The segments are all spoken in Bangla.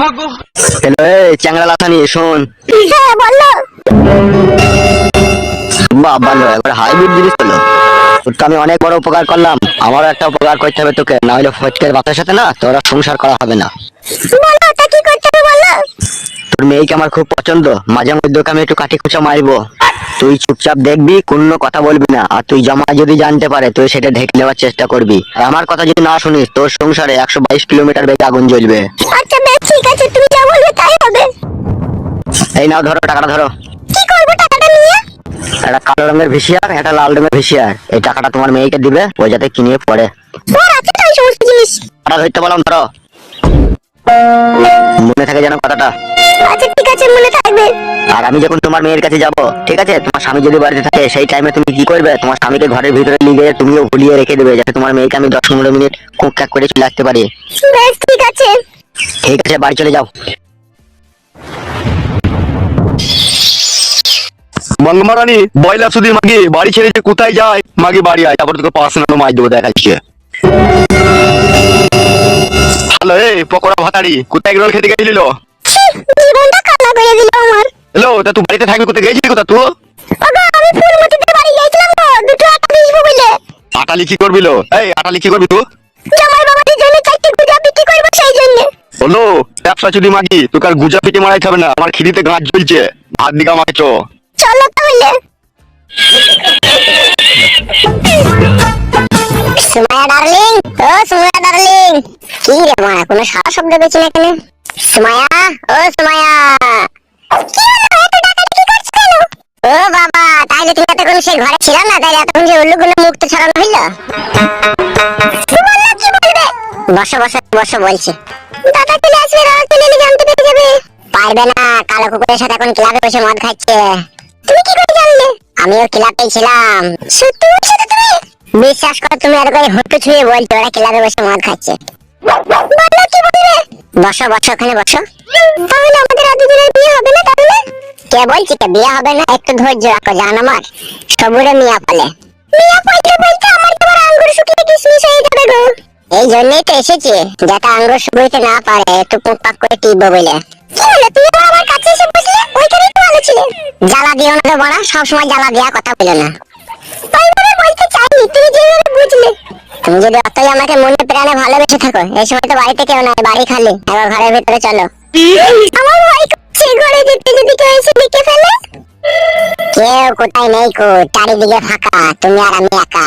হ্যালো চ্যাংড়া লাথানি শোন। হ্যাঁ বলো। বাহ ভালো একবার হাইব্রিড জিনিস হলো তোকে আমি অনেক বড় উপকার করলাম। আমারও একটা উপকার করতে হবে তোকে না হলে ফটকের বাতার সাথে না তোরা সংসার করা হবে না। বলো তা কি করতে হবে বলো? তোর মেয়েকে আমার খুব পছন্দ। মাঝে মধ্যে ওকে আমি একটু কাঠি খুঁচা মারবো। তুই চুপচাপ দেখবি কোনো কথা বলবি না। আর তুই জমা যদি জানতে পারে তুই সেটা ঢেকে নেওয়ার চেষ্টা করবি। আর আমার কথা যদি না শুনিস তোর সংসারে একশো বাইশ কিলোমিটার বেগে আগুন জ্বলবে। আচ্ছা ঠিক আছে তুমি যা বলবে তাই হবে। এই নাও ধরো টাকাটা ধরো। কি করব টাকাটা নিয়ে? একটা কালো রঙের ভিসিয়ার একটা লাল রঙের ভিসিয়ার এই টাকাটা তোমার মেয়েকে দিবে ও যাতে কিনে পড়ে। তোমার আছে তো এই সমস্ত জিনিস? টাকা ধরতে বললাম ধরো। মনে থাকে যেন কথাটা। আচ্ছা ঠিক আছে মনে থাকবে। আর আমি যখন তোমার মেয়ের কাছে যাব ঠিক আছে? তোমার স্বামী যদি বাড়িতে থাকে সেই টাইমে তুমি কি করবে? তোমার স্বামীকে ঘরের ভিতরে লিগে তুমিও ভুলিয়ে রেখে দেবে যাতে তোমার মেয়েকে আমি দশ পনেরো মিনিট কুক করে চলে আসতে পারি। ঠিক আছে। ঠিক আছে বাড়ি চলে যাও। মঙ্গমারানি বয়লা সুধীর মাগি বাড়ি ছেড়ে যে কোথায় যায়? মাগি বাড়ি আয় তারপর তোকে পার্সোনাল মাছ দেবো দেখাচ্ছে। হ্যালো এই পকোড়া ভাতারি কোথায় রোল খেতে গেছিল ছি, জীবনটা কালা করে দিল আমার। হ্যালো তা তুই বাড়িতে থাকবি কোথায় গেছিলি কোথা তুই? আমি ফুলমতিতে বাড়ি গেছিলাম দুটো আটা দিসবো বলে। আটালি কি করবিল এই আটালি কি করবি তুই? বলো ব্যবসা চুরি মাগি, তোকে আর গুজা পিটে মারাইতে হবে না, আমার খিদিতে গাছ জ্বলছে। ভাত দিকে আমাকে চো। চলো তাহলে। সুমায়া ডার্লিং, ও ডার্লিং। কি রে মা সারা শব্দ পেয়েছি না ও ও বাবা, তাইলে তুমি এতক্ষণ সেই ঘরে ছিল না? তাইলে এতক্ষণ যে উল্লুগুলো মুক্ত ছড়ানো হইল বসো বসো বসো, বলছি। দাদা চলে আসবে দাদা চলে এলে জানতে পেরে যাবে। পারবে না কালো কুকুরের সাথে এখন ক্লাবে বসে মদ খাচ্ছে। তুমি কি করে জানলে? আমি ওর ক্লাবে ছিলাম। সত্যি বলছো তো তুমি? বিশ্বাস করো তুমি আর করে হুটু ছুঁয়ে বলছো ওরা ক্লাবে বসে মদ খাচ্ছে। বলো কি বলবে? বসো বসো ওখানে বসো। তাহলে আমাদের আর দুজনের বিয়ে হবে না তাহলে? কে বলছি কে? বিয়ে হবে না? একটু ধৈর্য রাখো জান আমার সবুরে মিয়া ফলে মিয়া ফলতে বলতে আমার এই জন্যই তো এসেছি। যাতে আঙ্গুর শুকাইতে না পারে একটু পুক করে টিপবো বলে জ্বালা দিও না তো বড়া, সবসময় জ্বালা দেওয়া কথা বলো না। আমাকে মনে প্রাণে ভালোবেসে থাকো এই সময় তো বাড়িতে কেউ নাই, বাড়ি খালি। ঘরের ভিতরে চলো। আমার ফেলে? কেউ কোথায় নেই কো, চারিদিকে ফাঁকা, তুমি আর আমি একা।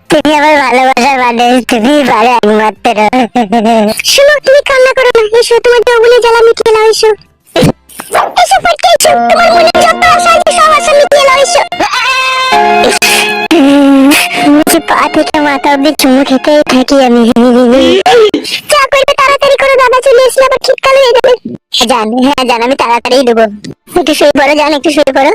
তুমি আমার ভালোবাসার মানুষ তুমি পারো একমাত্র। শোনো তুমি কান্না করো না এসো তোমার যৌবনের জ্বালা মিটিয়ে নাও এসো। এসো পড়তে এসো তোমার মনে যত আশা আছে সব আশা মিটিয়ে নাও এসো। যে পা থেকে মাথা অব্দি চুমু খেতেই থাকি আমি। যা করবে তাড়াতাড়ি করো দাদা চলে এসলে আবার শীতকাল হয়ে যাবে। জান হ্যাঁ জান আমি তাড়াতাড়ি দেবো। একটু শুয়ে পড়ো জান একটু শুয়ে পড়ো।